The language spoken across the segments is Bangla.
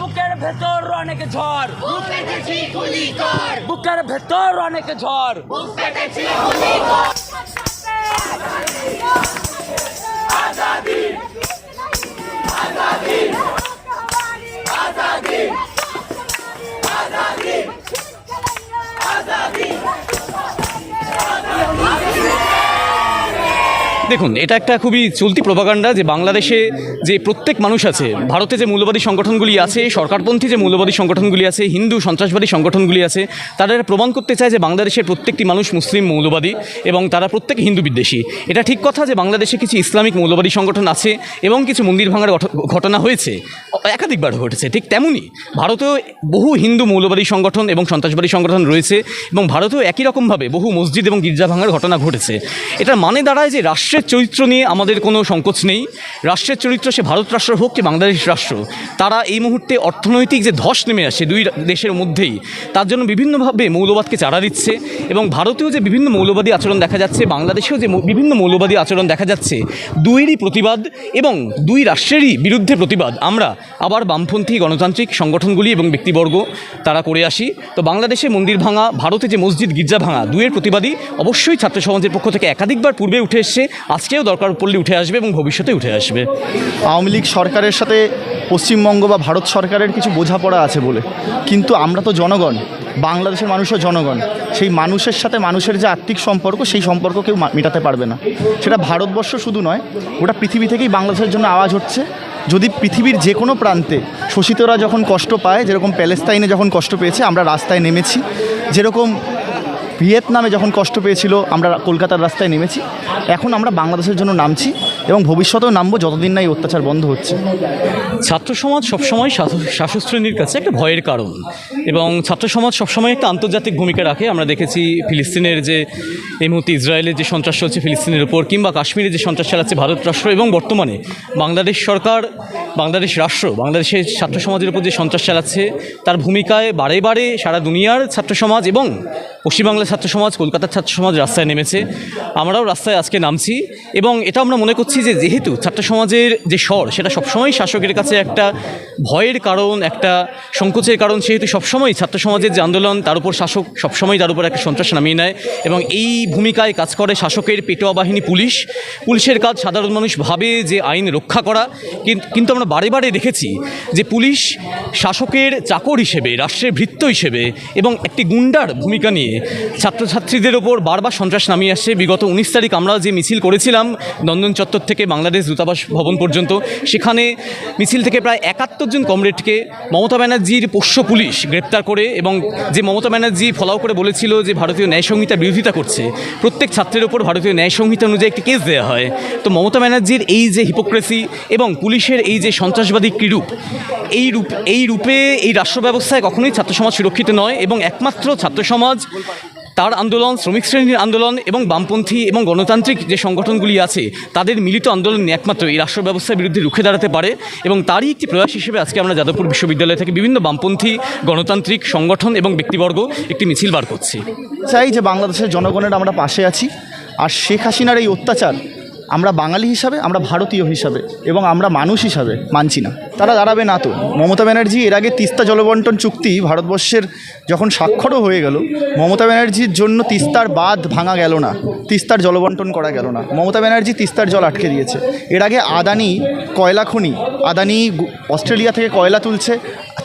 বুকের ভেতর অনেক ঝড়। বুকের ভেতর অনেক ঝড়। দেখুন, এটা একটা খুবই চলতি প্রভাকাণ্ডা যে বাংলাদেশে যে প্রত্যেক মানুষ আছে, ভারতে যে মৌলবাদী সংগঠনগুলি আছে, সরকারপন্থী যে মৌলবাদী সংগঠনগুলি আছে, হিন্দু সন্ত্রাসবাদী সংগঠনগুলি আছে তারা প্রমাণ করতে চায় যে বাংলাদেশের প্রত্যেকটি মানুষ মুসলিম মৌলবাদী এবং তারা প্রত্যেক হিন্দু বিদ্বেষী। এটা ঠিক কথা যে বাংলাদেশে কিছু ইসলামিক মৌলবাদী সংগঠন আছে এবং কিছু মন্দির ভাঙার ঘটনা হয়েছে, একাধিকবার ঘটেছে, ঠিক তেমনই ভারতেও বহু হিন্দু মৌলবাদী সংগঠন এবং সন্ত্রাসবাদী সংগঠন রয়েছে এবং ভারতেও একই রকমভাবে বহু মসজিদ এবং গির্জা ভাঙার ঘটনা ঘটেছে। এটার মানে দাঁড়ায় যে রাষ্ট্রের চরিত্র নিয়ে আমাদের কোনো সংকোচ নেই। রাষ্ট্রের চরিত্র সে ভারত রাষ্ট্র হোক কি বাংলাদেশ রাষ্ট্র, তারা এই মুহূর্তে অর্থনৈতিক যে ধস নেমে আসে দুই দেশের মধ্যেই, তার জন্য বিভিন্নভাবে মৌলবাদকে চারা দিচ্ছে এবং ভারতেও যে বিভিন্ন মৌলবাদী আচরণ দেখা যাচ্ছে, বাংলাদেশেও যে বিভিন্ন মৌলবাদী আচরণ দেখা যাচ্ছে, দুইয়েরই প্রতিবাদ এবং দুই রাষ্ট্রেরই বিরুদ্ধে প্রতিবাদ। আমরা আবার বামপন্থী গণতান্ত্রিক সংগঠনগুলি এবং ব্যক্তিবর্গ, তারা করে আসি। তো বাংলাদেশে মন্দির ভাঙা, ভারতে যে মসজিদ গির্জা ভাঙা দুয়ের প্রতিবাদী অবশ্যই ছাত্র সমাজের পক্ষ থেকে একাধিকবার পূর্বে উঠে এসছে। আজকেও দরকার পড়লে উঠে আসবে এবং ভবিষ্যতে উঠে আসবে। আওয়ামী লীগ সরকারের সাথে পশ্চিমবঙ্গ বা ভারত সরকারের কিছু বোঝাপড়া আছে বলে। কিন্তু আমরা তো জনগণ, বাংলাদেশের মানুষও জনগণ। সেই মানুষের সাথে মানুষের যে আর্থিক সম্পর্ক, সেই সম্পর্ক কেউ মেটাতে পারবে না। সেটা ভারতবর্ষ শুধু নয়, গোটা পৃথিবী থেকেই বাংলাদেশের জন্য আওয়াজ হচ্ছে। যদি পৃথিবীর যে কোনো প্রান্তে শোষিতরা যখন কষ্ট পায়, যেরকম প্যালেস্তাইনে যখন কষ্ট পেয়েছে, আমরা রাস্তায় নেমেছি। যেরকম ভিয়েতনামে যখন কষ্ট পেয়েছিল, আমরা কলকাতার রাস্তায় নেমেছি। এখন আমরা বাংলাদেশের জন্য নামছি এবং ভবিষ্যতেও নামবো যতদিন না এই অত্যাচার বন্ধ হচ্ছে। ছাত্র সমাজ সবসময় শাস- শাসক শ্রেণির কাছে একটা ভয়ের কারণ এবং ছাত্র সমাজ সবসময় একটা আন্তর্জাতিক ভূমিকা রাখে। আমরা দেখেছি ফিলিস্তিনের যে, এই মুহূর্তে ইসরায়েলের যে সন্ত্রাস চলছে ফিলিস্তিনের উপর কিংবা কাশ্মীরে যে সন্ত্রাস চালাচ্ছে ভারত রাষ্ট্র এবং বর্তমানে বাংলাদেশ সরকার, বাংলাদেশ রাষ্ট্র বাংলাদেশের ছাত্র সমাজের উপর যে সন্ত্রাস চালাচ্ছে, তার ভূমিকায় বারে বারে সারা দুনিয়ার ছাত্র সমাজ এবং পশ্চিমবাংলার ছাত্র সমাজ কলকাতার ছাত্র সমাজ রাস্তায় নেমেছে। আমরাও রাস্তায় আজকে নামছি এবং এটা আমরা মনে করছি যে যেহেতু ছাত্র সমাজের যে স্বর, সেটা সবসময় শাসকের কাছে একটা ভয়ের কারণ, একটা সংকোচের কারণ। সেহেতু সবসময় ছাত্র সমাজের যে আন্দোলন, তার উপর শাসক সবসময় তার উপর একটা সন্ত্রাস নামিয়ে নেয় এবং এই ভূমিকায় কাজ করে শাসকের পেটোয়া বাহিনী পুলিশ। পুলিশের কাজ সাধারণ মানুষ ভাবে যে আইন রক্ষা করা। কিন্তু আমরা বারে বারে দেখেছি যে পুলিশ শাসকের চাকর হিসেবে, রাষ্ট্রের ভৃত্য হিসেবে এবং একটি গুন্ডার ভূমিকা নিয়ে ছাত্রছাত্রীদের ওপর বারবার সন্ত্রাস নামিয়ে আসছে। বিগত উনিশ তারিখ আমরা যে মিছিল করেছিলাম নন্দন চত্বর থেকে বাংলাদেশ দূতাবাস ভবন পর্যন্ত, সেখানে মিছিল থেকে প্রায় একাত্তর জন কমরেডকে মমতা ব্যানার্জির পোষ্য পুলিশ গ্রেপ্তার করে এবং যে মমতা ব্যানার্জি ফলাও করে বলেছিল যে ভারতীয় ন্যায় সংহিতা বিরোধিতা করছে, প্রত্যেক ছাত্রের ওপর ভারতীয় ন্যায় সংহিতা অনুযায়ী একটি কেস দেওয়া হয়। তো মমতা ব্যানার্জির এই যে হিপোক্রেসি এবং পুলিশের এই যে সন্ত্রাসবাদী ক্রীড়ূপ এই রূপ, এই রূপে এই রাষ্ট্র ব্যবস্থায় কখনোই ছাত্র সমাজ সুরক্ষিত নয় এবং একমাত্র ছাত্র সমাজ তার আন্দোলন, শ্রমিক শ্রেণির আন্দোলন এবং বামপন্থী এবং গণতান্ত্রিক যে সংগঠনগুলি আছে, তাদের মিলিত আন্দোলন একমাত্র এই রাষ্ট্র ব্যবস্থার বিরুদ্ধে রুখে দাঁড়াতে পারে এবং তারই একটি প্রয়াস হিসেবে আজকে আমরা যাদবপুর বিশ্ববিদ্যালয় থেকে বিভিন্ন বামপন্থী, গণতান্ত্রিক সংগঠন এবং ব্যক্তিবর্গ একটি মিছিল বার করছি। চাই যে বাংলাদেশের জনগণের আমরা পাশে আছি, আর শেখ হাসিনার এই অত্যাচার আমরা বাঙালি হিসাবে, আমরা ভারতীয় হিসাবে এবং আমরা মানুষ হিসাবে মানছি না। তারা দাঁড়াবে না তো। মমতা ব্যানার্জি এর আগে তিস্তা জলবন্টন চুক্তি ভারতবর্ষের যখন স্বাক্ষরও হয়ে গেল, মমতা ব্যানার্জির জন্য তিস্তার বাঁধ ভাঙা গেল না, তিস্তার জলবন্টন করা গেল না। মমতা ব্যানার্জি তিস্তার জল আটকে দিয়েছে। এর আগে আদানি কয়লা খনি, আদানি অস্ট্রেলিয়া থেকে কয়লা তুলছে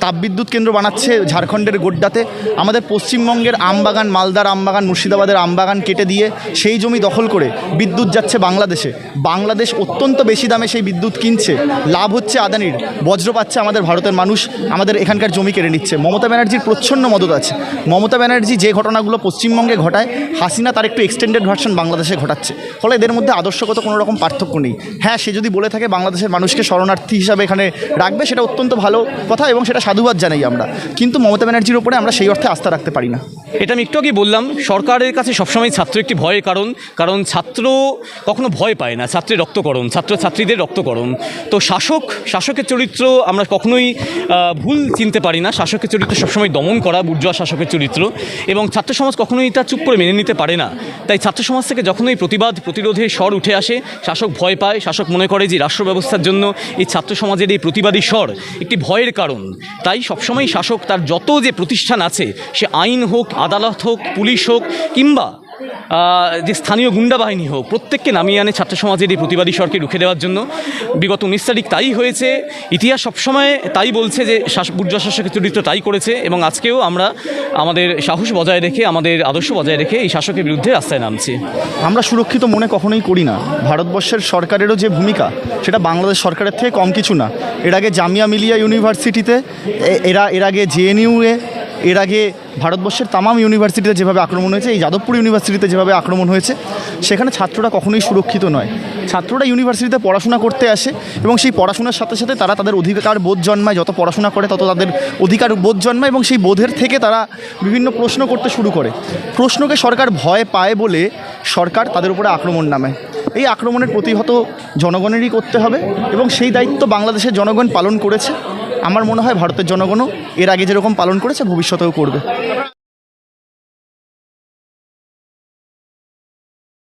তাপবিদ্যুৎ কেন্দ্র বানাচ্ছে ঝাড়খণ্ডের গোড্ডাতে। আমাদের পশ্চিমবঙ্গের আমবাগান, মালদার আমবাগান, মুর্শিদাবাদের আমবাগান কেটে দিয়ে সেই জমি দখল করে বিদ্যুৎ যাচ্ছে বাংলাদেশে। বাংলাদেশ অত্যন্ত বেশি দামে সেই বিদ্যুৎ কিনছে। লাভ হচ্ছে আদানির। বজ্র পাচ্ছে আমাদের ভারতের মানুষ। আমাদের এখানকার জমি কেড়ে নিচ্ছে। মমতা ব্যানার্জির প্রচ্ছন্ন মদত আছে। মমতা ব্যানার্জি যে ঘটনাগুলো পশ্চিমবঙ্গে ঘটায়, হাসিনা তার একটু এক্সটেন্ডেড ভার্সন বাংলাদেশে ঘটাচ্ছে। ফলে এদের মধ্যে আদর্শগত কোনো রকম পার্থক্য নেই। হ্যাঁ সে যদি বলে থাকে বাংলাদেশের মানুষকে শরণার্থী হিসাবে এখানে রাখবে, সেটা অত্যন্ত ভালো কথা এবং সেটা সাধুবাদ জানাই আমরা। কিন্তু মমতা ব্যানার্জির ওপরে আমরা সেই অর্থে আস্থা রাখতে পারি না। এটা আমি একটু আগে বললাম, সরকারের কাছে সবসময় ছাত্র একটি ভয়ের কারণ কারণ ছাত্র কখনো ভয় পায় না, ছাত্রের রক্তকরণ ছাত্র ছাত্রীদের রক্তকরণ। তো শাসক, শাসকের চরিত্র আমরা কখনোই ভুল চিনতে পারি না। শাসকের চরিত্র সবসময় দমন করা বুর্জোয়া শাসকের চরিত্র এবং ছাত্র সমাজ কখনোই তা চুপ করে মেনে নিতে পারে না। তাই ছাত্র সমাজ থেকে যখনই প্রতিবাদ, প্রতিরোধের স্বর উঠে আসে, শাসক ভয় পায়। শাসক মনে করে যে রাষ্ট্র ব্যবস্থার জন্য এই ছাত্র সমাজের এই প্রতিবাদী স্বর একটি ভয়ের কারণ। তাই সবসময় শাসক তার যত যে প্রতিষ্ঠান আছে, সে আইন হোক, আদালত হোক, পুলিশ হোক, কিংবা যে স্থানীয় গুন্ডা বাহিনী হোক, প্রত্যেককে নামিয়ে আনে ছাত্র সমাজের এই প্রতিবাদী স্বরকে রুখে দেওয়ার জন্য। বিগত উনিশ তারিখ তাই হয়েছে, ইতিহাস সবসময় তাই বলছে যে বুর্জা শাসকের চরিত্র তাই করেছে এবং আজকেও আমরা আমাদের সাহস বজায় রেখে, আমাদের আদর্শ বজায় রেখে এই শাসকের বিরুদ্ধে রাস্তায় নামছি। আমরা সুরক্ষিত মনে কখনোই করি না। ভারতবর্ষের সরকারেরও যে ভূমিকা, সেটা বাংলাদেশ সরকারের থেকে কম কিছু না। এর আগে জামিয়া মিলিয়া ইউনিভার্সিটিতে, এ- এরা, এর আগে জেএনইউয়ে এর আগে ভারতবর্ষের তামাম ইউনিভার্সিটিতে যেভাবে আক্রমণ হয়েছে, এই যাদবপুর ইউনিভার্সিটিতে যেভাবে আক্রমণ হয়েছে, সেখানে ছাত্ররা কখনোই সুরক্ষিত নয়। ছাত্ররা ইউনিভার্সিটিতে পড়াশোনা করতে আসে এবং সেই পড়াশোনার সাথে সাথে তারা তাদের অধিকার বোধ জন্মায়, যত পড়াশোনা করে তত তাদের অধিকার বোধ জন্মায় এবং সেই বোধের থেকে তারা বিভিন্ন প্রশ্ন করতে শুরু করে। প্রশ্নকে সরকার ভয় পায় বলে সরকার তাদের উপরে আক্রমণ নামে এই আক্রমণের প্রতিহত জনগণেরই করতে হবে এবং সেই দায়িত্ব বাংলাদেশের জনগণ পালন করেছে। আমার মনে হয় ভারতের জনগণও এর আগে যেরকম পালন করেছে ভবিষ্যতেও করবে।